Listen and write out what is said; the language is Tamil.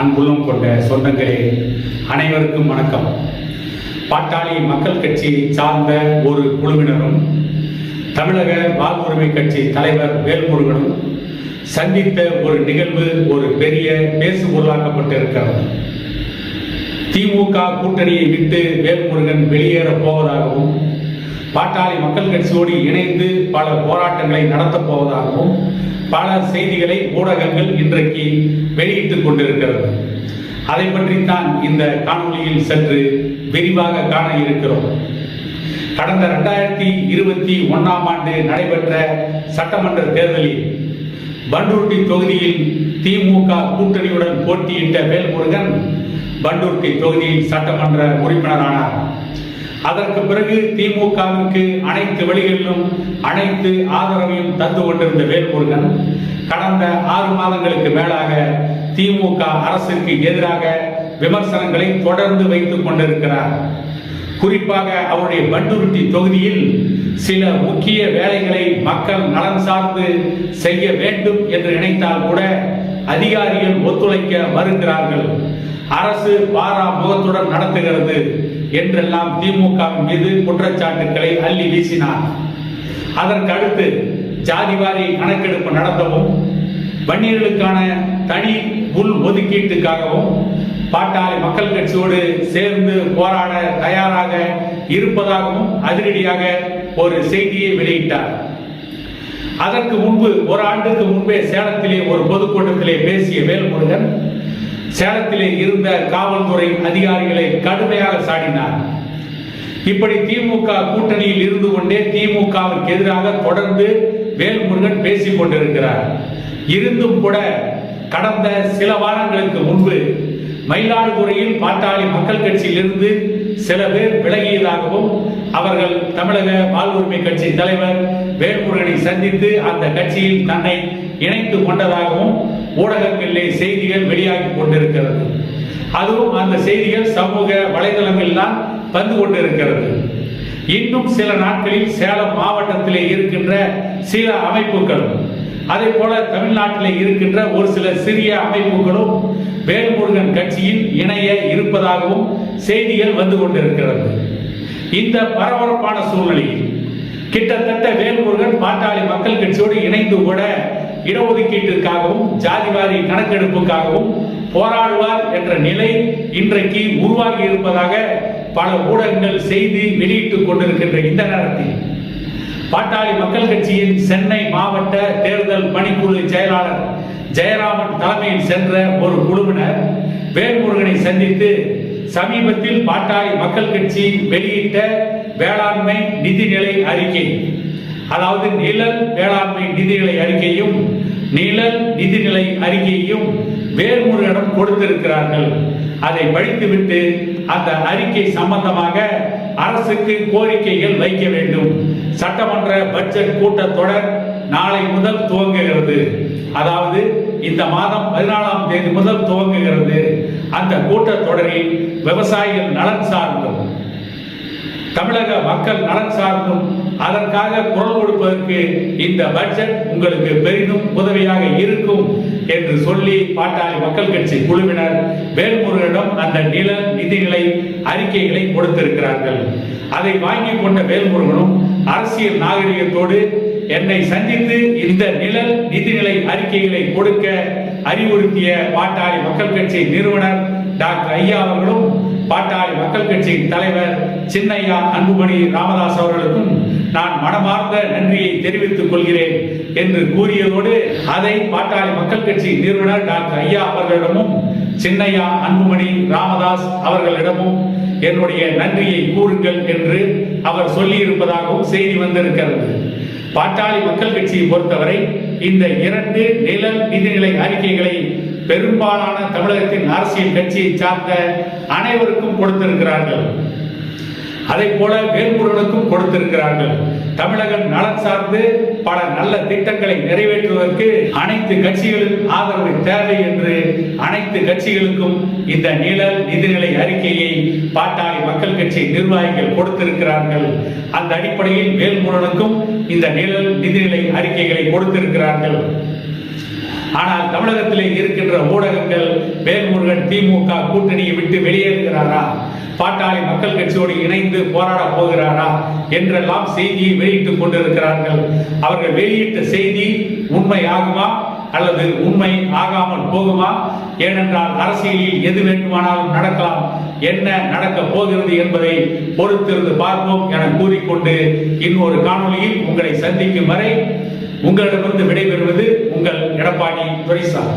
அன்புள்ளம் கொண்ட சொந்தங்களே அனைவருக்கும் வணக்கம். பாட்டாளி மக்கள் கட்சியை சார்ந்த ஒரு குழுவினரும் தமிழக வாழ்வுரிமை கட்சி தலைவர் வேல்முருகனும் சந்தித்த ஒரு நிகழ்வு ஒரு பெரிய பேசு பொருளாக்கப்பட்டிருக்கிறது. திமுக கூட்டணியை விட்டு வேல்முருகன் வெளியேற போவதாகவும் பாட்டாளி மக்கள் கட்சியோடு இணைந்து பல போராட்டங்களை நடத்தப் போவதாகவும் பல செய்திகளை ஊடகங்கள் இன்றைக்கு வெளியிட்டுக் கொண்டிருக்கிறது. அதை பற்றித்தான் இந்த காணொளியில் சற்று விரிவாக காண இருக்கிறோம். கடந்த ரெண்டாயிரத்தி இருபத்தி ஒன்னாம் ஆண்டு நடைபெற்ற சட்டமன்ற தேர்தலில் பண்டூர்டி தொகுதியில் திமுக கூட்டணியுடன் போட்டியிட்ட வேல்முருகன் பண்டூர்டி தொகுதியில் சட்டமன்ற உறுப்பினரானார். அதற்கு பிறகு திமுகவிற்கு அனைத்து வழிகளிலும் அனைத்து ஆதரவையும் தந்து கொண்டிருந்த வேல்முருகன் கடந்த ஆறு மாதங்களுக்கு மேலாக திமுக அரசுக்கு எதிராக விமர்சனங்களை தொடர்ந்து வைத்துக் கொண்டிருக்கிறார். குறிப்பாக அவருடைய பண்டுருட்டி தொகுதியில் சில முக்கிய வேலைகளை மக்கள் நலன் சார்ந்து செய்ய வேண்டும் என்று நினைத்தால் கூட அதிகாரிகள் ஒத்துழைக்க மறுக்கிறார்கள் அரசு பாரா முகத்துடன் நடத்துகிறது. என்றெல்லாம் திமுக மீது குற்றச்சாட்டுக்களை அள்ளி வீசினார். அதற்கு அடுத்து ஜாதிவாரி கணக்கெடுப்பு நடத்தவும் வன்னியர்களுக்கான தனி உள் ஒதுக்கீட்டுக்காகவும் பாட்டாளி மக்கள் கட்சியோடு சேர்ந்து போராட தயாராக இருப்பதாகவும் அதிரடியாக ஒரு செய்தியை வெளியிட்டார். அதற்கு முன்பு ஒரு ஆண்டுக்கு முன்பே சேலத்திலே ஒரு பொதுக்கூட்டத்திலே பேசிய வேல்முருகன் சேலத்திலே இருந்த காவல்துறை அதிகாரிகளை கடுமையாக சாடினார். இப்படி திமுக கூட்டணியில் இருந்து கொண்டே திமுகவிற்கு எதிராக தொடர்ந்து வேல்முருகன் பேசிக் கொண்டிருக்கிறார். இருந்தும் கூட கடந்த சில வாரங்களுக்கு முன்பு மயிலாடுதுறையில் பாட்டாளி மக்கள் கட்சியிலிருந்து சில பேர் விலகியதாகவும் அவர்கள் தமிழக வாழ்வுரிமை கட்சி தலைவர் வேல்முருகனை சந்தித்து அந்த கட்சியில் தன்னை இணைத்து கொண்டதாகவும் ஊடகங்களிலே செய்திகள் வெளியாகி கொண்டிருக்கிறது. அதுவும் அந்த செய்திகள் சமூக வலைதளங்களில் தான் வந்து கொண்டிருக்கிறது. இன்னும் சில நாட்களில் சேலம் மாவட்டத்திலே இருக்கின்ற சில அமைப்புகளும் அதே போல தமிழ்நாட்டிலே இருக்கின்ற ஒரு சில சிறிய அமைப்புகளும் வேல்முருகன் கட்சியில் இணைய இருப்பதாகவும் செய்திகள் வந்து கொண்டிருக்கிறது. இந்த பரபரப்பான சூழ்நிலையில் கிட்டத்தட்ட வேல்முருகன் பாட்டாளி மக்கள் கட்சியோடு இணைந்து கூட இடஒதுக்கீட்டிற்காகவும் ஜாதிவாரி கணக்கெடுப்புக்காகவும் போராடுவார் என்ற நிலை இன்றைக்கு உருவாகி இருப்பதாக பல ஊடகங்கள் செய்தி வெளியிட்டுக் கொண்டிருக்கின்ற இந்த நேரத்தில். பாட்டாளி மக்கள் கட்சியின் சென்னை மாவட்ட தேர்தல் பணிக்குழு செயலாளர் ஜெயராமன் தலைமையில் சென்ற ஒரு குழுவினர் வேல்முருகனை சந்தித்து சமீபத்தில் பாட்டாளி மக்கள் கட்சி வெளியிட்ட வேளாண்மை நிதிநிலை அறிக்கை. அதாவது நிழல் வேளாண்மை நிதிநிலை அறிக்கை நிழல் நிதிநிலை அறிக்கையையும் வேல்முருகனிடம் கொடுத்திருக்கிறார்கள். அதை படித்துவிட்டு அந்த அறிக்கை சம்பந்தமாக அரசுக்கு கோரிக்கைகள் வைக்க வேண்டும். சட்டமன்ற பட்ஜெட் கூட்டத்தொடர் நாளை முதல் துவங்குகிறது. அதாவது இந்த மாதம் பதினாலாம் தேதி முதல் துவங்குகிறது. அந்த கூட்டத்தொடரில் விவசாயிகள் நலன் சார்ந்தும் தமிழக மக்கள் நலன் சார்ந்தும் அதற்காக குரல் கொடுப்பதற்கு இந்த பட்ஜெட் உங்களுக்கு பெரிதும் உதவியாக இருக்கும் என்று சொல்லி பாட்டாளி மக்கள் கட்சி குழுவினர் வேல்முருகனிடம் அந்த நில நிதிநிலை அறிக்கைகளை கொடுத்திருக்கிறார்கள். அதை வாங்கி கொண்ட வேல்முருகனும் அரசியல் நாகரிகத்தோடு என்னை சந்தித்து இந்த நிழல் நிதிநிலை அறிக்கைகளை கொடுக்க அறிவுறுத்திய பாட்டாளி மக்கள் கட்சி நிறுவனர் டாக்டர் ஐயா அவர்களும் பாட்டாளி மக்கள் கட்சியின் தலைவர் சின்னையா அன்புமணி ராமதாஸ் அவர்களுக்கும் நான் மனமார்ந்த நன்றியை தெரிவித்துக் கொள்கிறேன் என்று கூறியதோடு அதை பாட்டாளி மக்கள் கட்சி நிறுவனர் டாக்டர் ஐயா அவர்களிடமும் சின்னையா அன்புமணி ராமதாஸ் அவர்களிடமும் என்னுடைய நன்றியை கூறுங்கள் என்று அவர் சொல்லியிருப்பதாகவும் செய்தி வந்திருக்கிறது. பாட்டாளி மக்கள் கட்சியை பொறுத்தவரை இந்த இரண்டு நிழல் நிதிநிலை அறிக்கைகளை பெரும்பாலான தமிழகத்தின் அரசியல் கட்சியை சார்ந்த அனைவருக்கும் கொடுத்திருக்கிறார்கள். அதை போல வேல்முருகனுக்கும் கொடுத்திருக்கிறார்கள். தமிழகம் நலன் சார்ந்து பல நல்ல திட்டங்களை நிறைவேற்றுவதற்கு அனைத்து கட்சிகளின் ஆதரவு தேவை என்று அனைத்து கட்சிகளுக்கும் இந்த நிழல் நிதிநிலை அறிக்கையை பாட்டாளி மக்கள் கட்சி நிர்வாகிகள் கொடுத்திருக்கிறார்கள். அந்த அடிப்படையில் வேல்முருகனுக்கும் இந்த நிழல் நிதிநிலை அறிக்கைகளை கொடுத்திருக்கிறார்கள். ஆனால் தமிழகத்திலே இருக்கின்ற ஊடகங்கள் வேல்முருகன் திமுக கூட்டணியை விட்டு வெளியேறுகிறாரா? பாட்டாளி மக்கள் கட்சியோடு இணைந்து போராட போகிறாரா என்றெல்லாம் செய்தியை வெளியிட்டுக் கொண்டிருக்கிறார்கள். அவர்கள் வெளியிட்ட செய்தி உண்மை ஆகுமா அல்லது உண்மை ஆகாமல் போகுமா? ஏனென்றால் அரசியலில் எது வேண்டுமானாலும் நடக்கலாம். என்ன நடக்கப் போகிறது என்பதை பொறுத்திருந்து பார்ப்போம் என கூறிக்கொண்டு இன்னொரு காணொளியில் உங்களை சந்திக்கும் வரை உங்களிடமிருந்து விடைபெறுவது உங்கள் எடப்பாடி துரைசாமி.